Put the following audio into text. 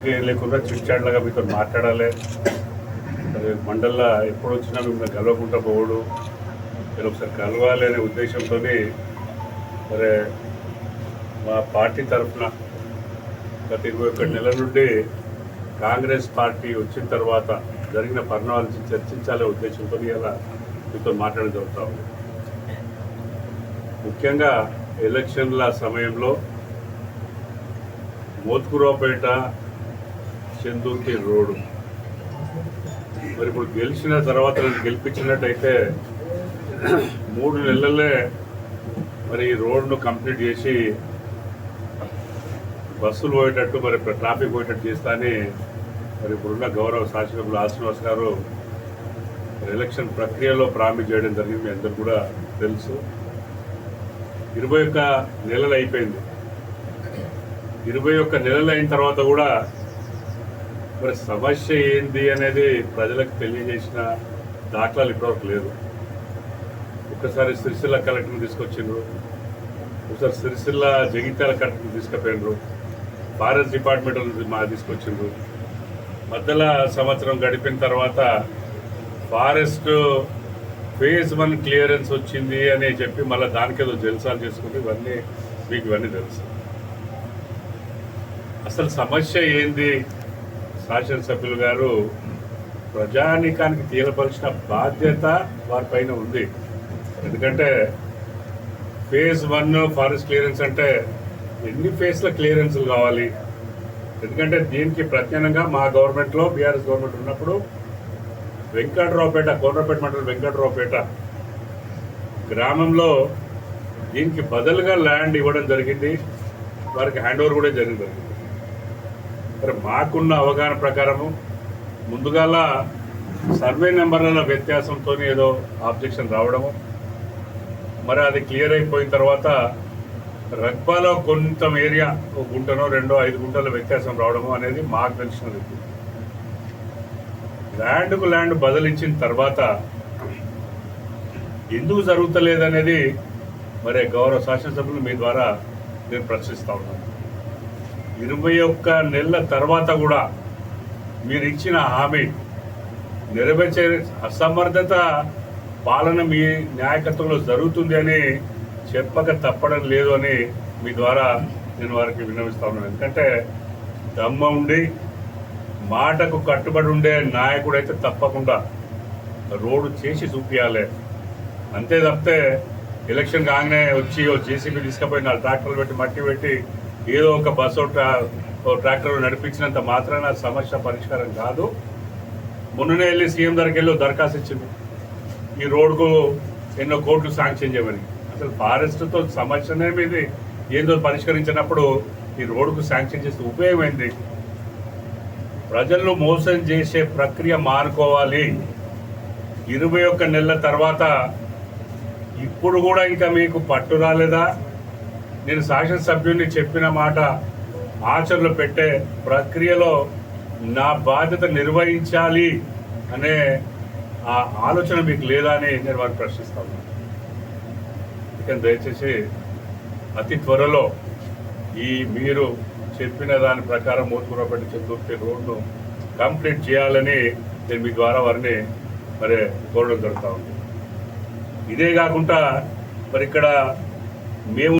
లేకుండా చిట్చాట్లాగా మీతో మాట్లాడాలి. మండల్లో ఎప్పుడు వచ్చినా మిమ్మల్ని కలవకుండా పోవడు మీరు ఒకసారి కలవాలి అనే ఉద్దేశంతో మరి మా పార్టీ తరఫున గత ఇరవై ఒకటి నెలల నుండి కాంగ్రెస్ పార్టీ వచ్చిన తర్వాత జరిగిన పరిణామాలను చర్చించాలనే ఉద్దేశంతో ఇలా మీతో మాట్లాడడం జరుగుతూ ఉంది. ముఖ్యంగా ఎలక్షన్ల సమయంలో మోత్కురావుపేట చందుర్తి రోడ్డు. మరి ఇప్పుడు గెలిచిన తర్వాత నేను గెలిపించినట్టయితే మూడు నెలలే మరి ఈ రోడ్ను కంప్లీట్ చేసి బస్సులు పోయేటట్టు మరి ట్రాఫిక్ పోయేటట్టు చేస్తా అని మరి ఇప్పుడున్న గౌరవ శాసనసభ్యులు ఆ గారు ఎలక్షన్ ప్రక్రియలో ప్రామిస్ చేయడం జరిగింది మీ అందరు కూడా తెలుసు. ఇరవై ఒక్క నెలలు అయిపోయింది. ఇరవై ఒక్క నెలలు అయిన తర్వాత కూడా మరి సమస్య ఏంది అనేది ప్రజలకు తెలియజేసిన దాఖలాలు ఇప్పటివరకు లేదు ఒకసారి సిరిసిల్ల కలెక్టర్ని తీసుకొచ్చిండ్రు. ఒకసారి సిరిసిల్ల జగిత్యాల కలెక్టర్ని తీసుకుపోయినరు ఫారెస్ట్ డిపార్ట్మెంట్ మా తీసుకొచ్చిండ్రు. మధ్యలో సంవత్సరం గడిపిన తర్వాత ఫారెస్ట్ ఫేజ్ వన్ క్లియరెన్స్ వచ్చింది అని చెప్పి మళ్ళీ దానికేదో జల్సాలు చేసుకుంటే ఇవన్నీ మీకు ఇవన్నీ తెలుసు. అసలు సమస్య ఏంది? శాసనసభ్యులు గారు ప్రజానీకానికి తీరపరిచిన బాధ్యత వారిపైన ఉంది. ఎందుకంటే ఫేజ్ వన్ ఫారెస్ట్ క్లియరెన్స్ అంటే ఎన్ని ఫేజ్ల క్లియరెన్స్లు కావాలి? ఎందుకంటే దీనికి ప్రత్యేకంగా మా గవర్నమెంట్లో బీఆర్ఎస్ గవర్నమెంట్ ఉన్నప్పుడు వెంకటరావుపేట కోనరావుపేట మండలం వెంకటరావుపేట గ్రామంలో దీనికి బదులుగా ల్యాండ్ ఇవ్వడం జరిగింది. వారికి హ్యాండ్ ఓవర్ కూడా జరిగింది. మరి మాకున్న అవగాహన ప్రకారము ముందుగాల సర్వే నెంబర్ల వ్యత్యాసంతో ఏదో ఆబ్జెక్షన్ రావడము. మరి అది క్లియర్ అయిపోయిన తర్వాత రగ్బాలో కొంత ఏరియా ఒక గుంటనో రెండో ఐదు గుంటల వ్యత్యాసం రావడము అనేది మాకు తెలిసినది ల్యాండ్కు ల్యాండ్ బదిలించిన తర్వాత ఎందుకు జరుగుతలేదనేది మరి గౌరవ శాసనసభ్యులు మీ ద్వారా నేను ప్రశ్నిస్తూ ఉన్నాను. ఇరవై ఒక్క నెలల తర్వాత కూడా మీరు ఇచ్చిన హామీ నెరవేర్చే అసమర్థత పాలన మీ నాయకత్వంలో జరుగుతుంది అని చెప్పక తప్పడం లేదు అని మీ ద్వారా నేను వారికి విన్నవిస్తా ఉన్నాను. ఎందుకంటే దమ్మ ఉండి మాటకు కట్టుబడి ఉండే నాయకుడైతే తప్పకుండా రోడ్డు చేసి చూపించాలి అంతే తప్పితే ఎలక్షన్ కాగానే వచ్చి ఓ జేసీబీ తీసుకుపోయి నాలుగు ట్రాక్టర్లు పెట్టి మట్టి పెట్టి ఏదో ఒక బస్సు ట్రా- ట్రాక్టర్ నడిపించినంత మాత్రాన సమస్య పరిష్కారం కాదు. మొన్ననే వెళ్ళి సీఎం దగ్గరికి వెళ్ళి దరఖాస్తు ఇచ్చింది. ఈ రోడ్కు ఎన్నో కోట్లు శాంక్షన్ చేయమని. అసలు ఫారెస్ట్తో సమస్యనే మీది. ఏదో పరిష్కరించినప్పుడు ఈ రోడ్డుకు శాంక్షన్ చేస్తే ఉపయోగమైంది ప్రజలను మోసం చేసే ప్రక్రియ మానుకోవాలి. ఇరవై ఒక్క నెలల తర్వాత ఇప్పుడు కూడా ఇంకా మీకు పట్టు రాలేదా? నేను శాసనసభ్యుడిని చెప్పిన మాట ఆచరణలో పెట్టే ప్రక్రియలో నా బాధ్యత నిర్వహించాలి అనే ఆ ఆలోచన మీకు లేదా అని నేను వారిని ప్రశ్నిస్తాను ఇక దయచేసి అతి త్వరలో ఈ మీరు చెప్పిన దాని ప్రకారం మూతుకురపట్టి చంద్రుర్తి రోడ్ను కంప్లీట్ చేయాలని నేను మీ ద్వారా వారిని మరి కోరడం జరుగుతూ ఉంది. ఇదే కాకుండా మరి ఇక్కడ మేము